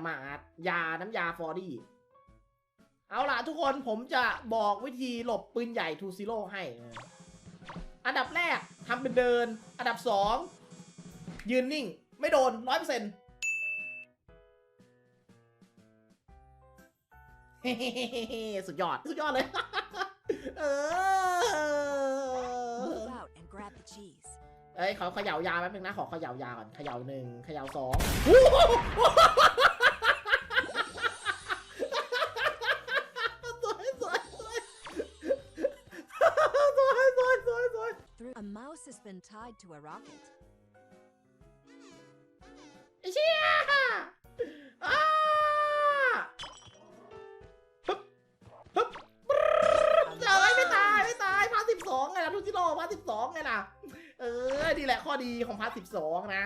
ำมาอาร์ตยาน้ำยาฟอร์ดี้เอาล่ะทุกคนผมจะบอกวิธีหลบปืนใหญ่ทูซิโร่ให้เอออันดับแรกทำเป็นเดิน อันดับสองยืนนิ่ง ไม่โดนร้อยเปอร์เซ็นต์สุดยอด สุดยอดเลย เออ Move out and grab the cheese. เอ้ยขอเขย่ายาแป๊บนึงนะ ขอเขย่ายาก่อน เขย่าหนึ่งเขย่าสองสวยสวยสวยสวยสวยสวยสวย Through a mouse has been tied to a rocket. ไอ้เชี่ยอ้าปึ๊บปึ๊บ A เอ้ย mouse ไม่ตายไม่ตายพาร์ทสิบสองไงล่ะทุกจิโร่พาร์ทสิบสองไงล่ะ เออดีแหละข้อดีของพาร์ทสิบสองนะ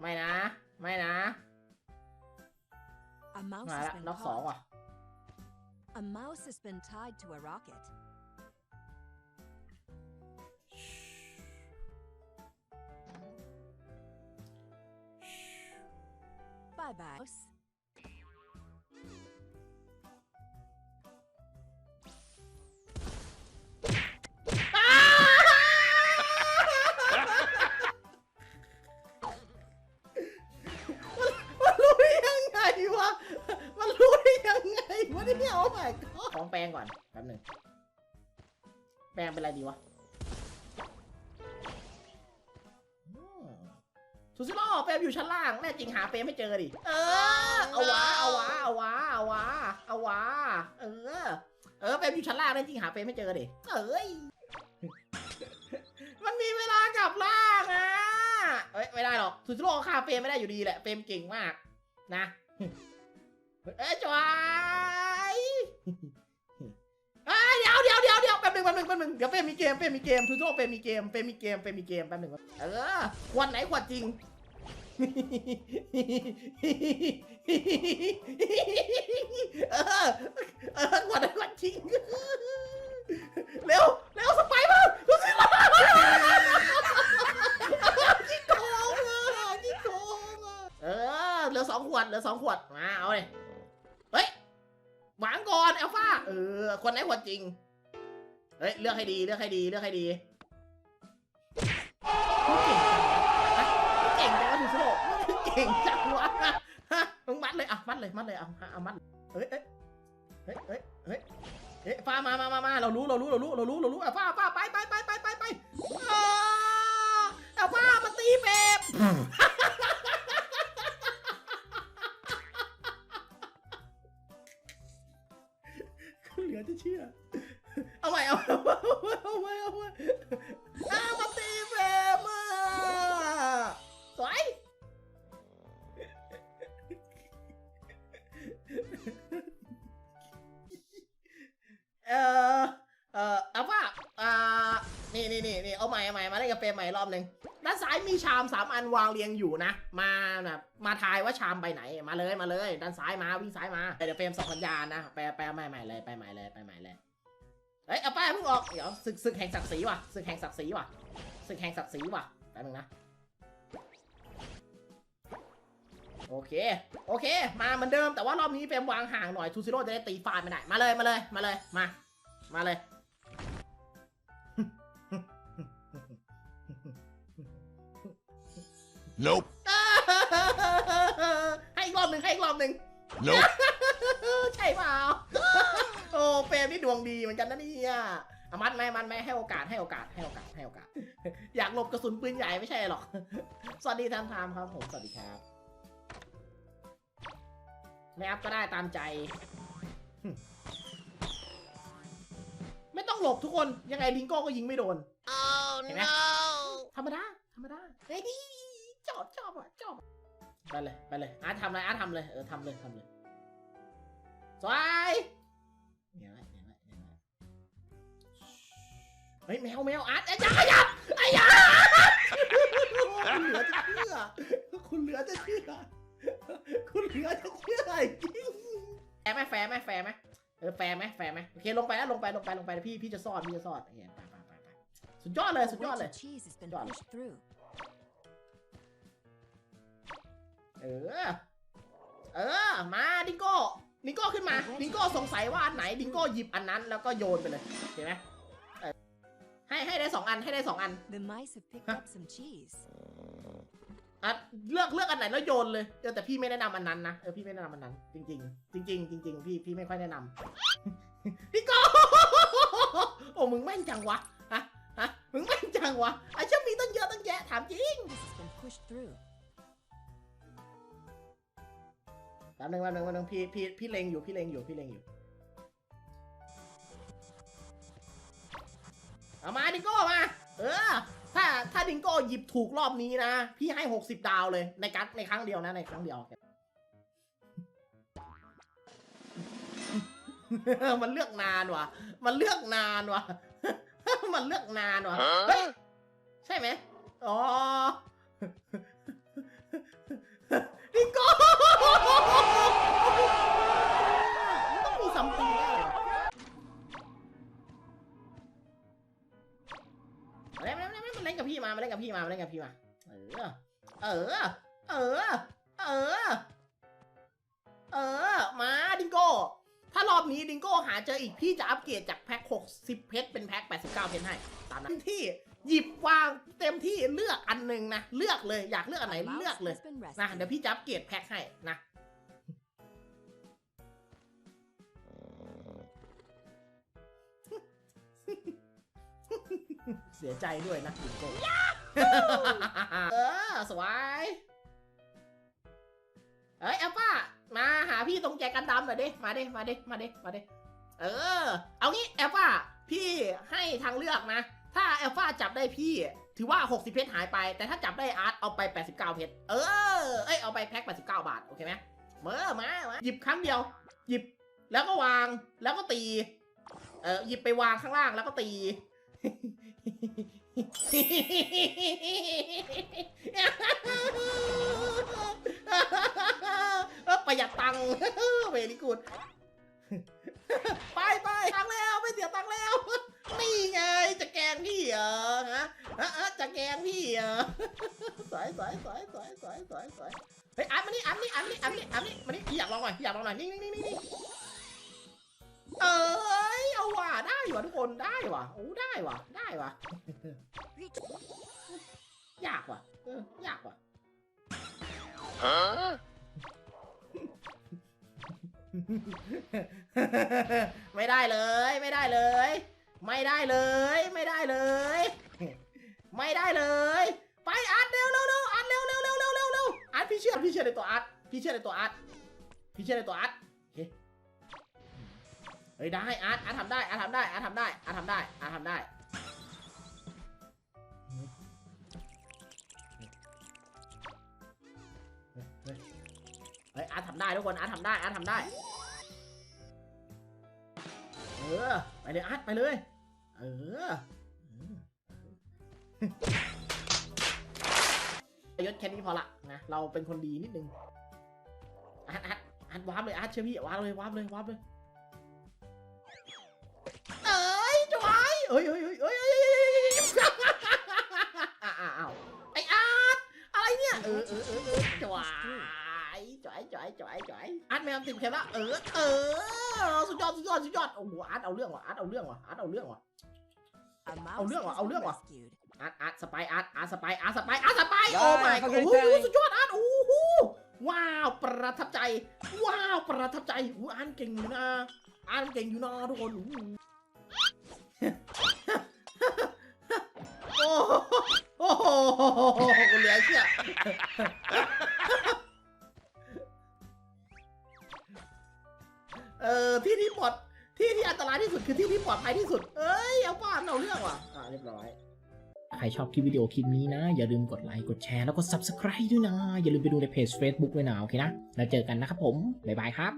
ไม่นะ ไม่นะ A mouse มา has ละ been น็อกสอง caught. ว่ะ A mouse has been tied to a rocket. My god ของแปลงก่อนแป๊บหนึ่งแปลงเป็นอะไรดีวะ ซูซิโร่เฟรมอยู่ชั้นล่างแน่จริงหาเฟรมไม่เจอดิ เออ เอาวะ เอาวะ เอาวะ เอาวะ เอาวะ เออ เออเฟรมอยู่ชั้นล่างแน่จริงหาเฟรมไม่เจอดิ เอ้ย มันมีเวลากลับล่างอะเอ้ยไม่ได้หรอกซูซิโร่ฆ่าเฟรมไม่ได้อยู่ดีแหละ เฟรมเก่งมาก นะ เอ้ยจอยเอ้ยเดี๋ยวเดี๋ยวเดี๋ยวเดี๋ยวแป๊บหนึงแป๊บหนึงแป๊บหนึงเดี๋ยวเฟรมมีเกมเฟรมมีเกมทูโซเฟรมมีเกมเฟรมมีเกมเฟรมมีเกมแป๊บหนึงเออขวันไหนขวัดจริง เออเออขวัดไหนขวัดจริงเร็วเร็วสไปเบอร์ดูสิล่ะจิโกงอะจิโกงอะเออเหลือสองขวดเหลือสองขวดมาเอาเลยเฮ้ยหวางก่อนเอลฟ้าเออคนไหนขวดจริงเฮ้ยเลือกให้ดีเลือกให้ดีเลือกให้ดี เก่งจังวะฮะมึงมัดเลยอะมัดเลยมัดเลยเอาเอามัดเฮ้ยเฮ้ยเฮ้ยเฮ้ยเฮ้ยเอ๊ะฟ้ามามามามาเรารู้เรารู้เรารู้เรารู้เรารู้อะฟ้าฟ้าไปไปไปไปไปไปอ่าเอาฟ้ามาตีเบบ เออเออเอาว่าอ่านี่นี่นี่นี่เอาใหม่เอาใหม่มาเล่นกับเฟรมใหม่รอบหนึ่งด้านซ้ายมีชามสามอันวางเรียงอยู่นะ มาแบบมาทายว่าชามไปไหนมาเลยมาเลย ด้านซ้ายมาวิ่งซ้ายมาเดี๋ยวเฟรมส่งสัญญาณนะไปไปใหม่ใหม่เลยไปใหม่เลยไปใหม่เลยเฮ้ยเอาป้ายเพิ่งออกเดี๋ยวศึกศึกแห่งศักดิ์ศรีว่ะศึกแห่งศักดิ์ศรีว่ะศึกแห่งศักดิ์ศรีว่ะแป๊บนึงนะ โอเค โอเค มาเหมือนเดิมแต่ว่ารอบนี้เฟรมวางห่างหน่อยทูซิโร่จะได้ตีฟาดไม่ได้มาเลยมาเลยมาเลยมา มาเลย Nope. ให้อีกรอบหนึ่งให้อีกรอบหนึ่ง Nope. ใช่เปล่าโอ้เฟรมนี่ดวงดีเหมือนกันนะเนี่ยเอามัดไหมมันไหมให้โอกาสให้โอกาสให้โอกาสให้โอกาส อยากหลบกระสุนปืนใหญ่ไม่ใช่หรอก สวัสดีท่านทามครับผมสวัสดีครับ ไม่อัพก็ได้ตามใจ ไม่ต้องหลบทุกคน ยังไงลิงโก้ก็ยิงไม่โดน Oh no! ธรรมดา ธรรมดา เฮ้ยชอบชอบอะชอบอะไปเลย ไปเลย อาร์ตทำอะไรอาร์ตทำเลย เออทำเลยทำเลยสวยเนี่ยไว้เนี่ยไว้เนี่ยไว้เฮ้ยแมวแมวอาร์ตไอ้ยาขยับไอ้ยาคุณเหลือจะเชื่อ คุณเหลือจะเชื่อ คุณเหลือจะเชื่อจริงแฟร์ไหมแฟร์ไหมแฟร์ไหมเออแฟร์ไหมแฟร์ไหมโอเคลงไปแล้วลงไปลงไปลงไปพี่พี่จะซ่อนพี่จะซ่อนโอเคไปไปไปไปสุดยอดเลย A สุดยอด wedge เลย of cheese has been Done. pushed through. เออเออมาดิงโก้ดิงโก้ขึ้นมาดิงโก้สงสัยว่าอันไหนดิงโก้หยิบอันนั้นแล้วก็โยนไปเลยเห็นไหมเออให้ให้ได้สองอันให้ได้สองอัน อะเลือกเลือกอันไหนแล้วโยนเลยเออแต่พี่ไม่แนะนำอันนั้นนะเออพี่ไม่แนะนำอันนั้น จริง ๆ จริง ๆ จริง ๆ พี่พี่ไม่ค่อยแนะนำ พี่โก้โอ้มึงแม่นจังวะฮะฮะมึงแม่นจังวะไอ้เชื่อมีตั้งเยอะตั้งแยะถามจริง This has been pushed through. แป๊บนึงแป๊บนึงแป๊บนึงพี่พี่พี่เลงอยู่พี่เลงอยู่พี่เลงอยู่เอามาดิโก้มา เออ ถ้าถ้าดิงโก้หยิบถูกรอบนี้นะ พี่ให้หกสิบดาวเลยในการในครั้งเดียวนะในครั้งเดียว มันเลือกนานว่ะ มันเลือกนานว่ะ มันเลือกนานว่ะ เฮ้ย ใช่ไหมอ๋อ พี่มามาเล่นกับพี่มาเล่นกับพี่มา เออ เออ เออ เออ เออ มาดิงโก้ ถ้ารอบนี้ดิงโก้หาเจออีกพี่จะอัปเกรดจากแพ็ค60 เพชรเป็นแพ็ค89 เพชรให้ ตามนั้นที่หยิบวางเต็มที่เลือกอันหนึ่งนะ เลือกเลยอยากเลือกอันไหนเลือกเลยนะเดี๋ยวพี่จะอัปเกรดแพ็คให้นะเสียใจด้วยนะดิงโก้ เออสวย เอ้ยแอลฟ้ามาหาพี่ตรงแจกันดำหน่อยดิ มาดิมาดิมาดิมาดิเออ เอางี้แอลฟ้าพี่ให้ทางเลือกนะ ถ้าแอลฟ้าจับได้พี่ ถือว่า 60 เพชรหายไป แต่ถ้าจับได้อาร์ตเอาไป 89 เพชร เออ เอ้ยเอาไปแพ็ค89 บาท โอเคไหมเมื่อมามาหยิบครั้งเดียว หยิบแล้วก็วางแล้วก็ตี เออหยิบไปวางข้างล่างแล้วก็ตี ประหยัดตังค์เวลีกูดไปไปตังแล้วไม่เสียตังค์แล้ว นี่ไงจะแกงพี่เหรอฮะฮะจะแกงพี่เหรอสวยสวยสวยสวยสวยสวยสวยเฮ้ยอันมานี่อันนี่อันนี่อันนี่อันนี่มานี่อยากลองหน่อยอยากลองหน่อยนี่นี่นี่นี่ เอ้ยเอาว่ะได้ว่ะทุกคนได้ว่ะโอ้ได้ว่ะได้ว่ะยากว่ะเออยากว่ะไม่ได้เลย ไม่ได้เลย ไม่ได้เลย ไม่ได้เลย ไม่ได้เลย ไปอัดเร็วเร็วเร็วอัดเร็วเร็วเร็วเร็วเร็วเร็วอัดพี่เชื่อพี่เชื่อในตัวอัดพี่เชื่อในตัวอัดพี่เชื่อในตัวอัดโอเคเฮ้ยได้อัดอัดทำได้อัดทำได้อัดทำได้อัดทำได้อัดทำได้เฮ้ยอาร์ตทำได้ทุกคนอาร์ตทำได้อาร์ตทำได้เออไปเลยอาร์ตไปเลยเออยศแค่นี้พอละนะเราเป็นคนดีนิดนึงอาร์ตอาร์ตอาร์ตวาร์ปเลยอาร์ตเชื่อพี่วาร์ปเลยวาร์ปเลยวาร์ปเลย เอ้ยจอยเอ้ยเอ้ยเอ้ยเอ้ยเอ้าวไอ้อาร์ตอะไรเนี่ยเออเออเออจอยจอยจอยจอยจอยอาร์ตแมวติดแค่ละเออเออสุดยอดสุดยอดสุดยอดโอ้โหอาร์ตเอาเรื่องว่ะอาร์ตเอาเรื่องว่ะอาร์ตเอาเรื่องว่ะเอาเรื่องว่ะเอาเรื่องว่ะอาร์ตอาร์ตสไปอาร์ตอาร์ตสไปอาร์ตสไปอาร์ตสไปโอ้ my โอ้โหสุดยอดอาร์ตโอ้โหว้าวประทับใจ ว้าวประทับใจอูอันเก่งอยู่นะอันเก่งอยู่นะทุกคน โอ้โหโอ้โหกูเหลือเชื่อเออที่ที่ปลอดที่ที่อันตรายที่สุดคือที่ที่ปลอดภัยที่สุด เอ้ยเอาป้านเอาเรื่องว่ะอ่าเรียบร้อย ใครชอบคลิปวิดีโอคลิปนี้นะ อย่าลืมกดไลค์กดแชร์แล้วก็ Subscribe ด้วยนะ อย่าลืมไปดูในเพจ Facebook ด้วยนะโอเคนะ แล้วเจอกันนะครับผม บ๊ายบายครับ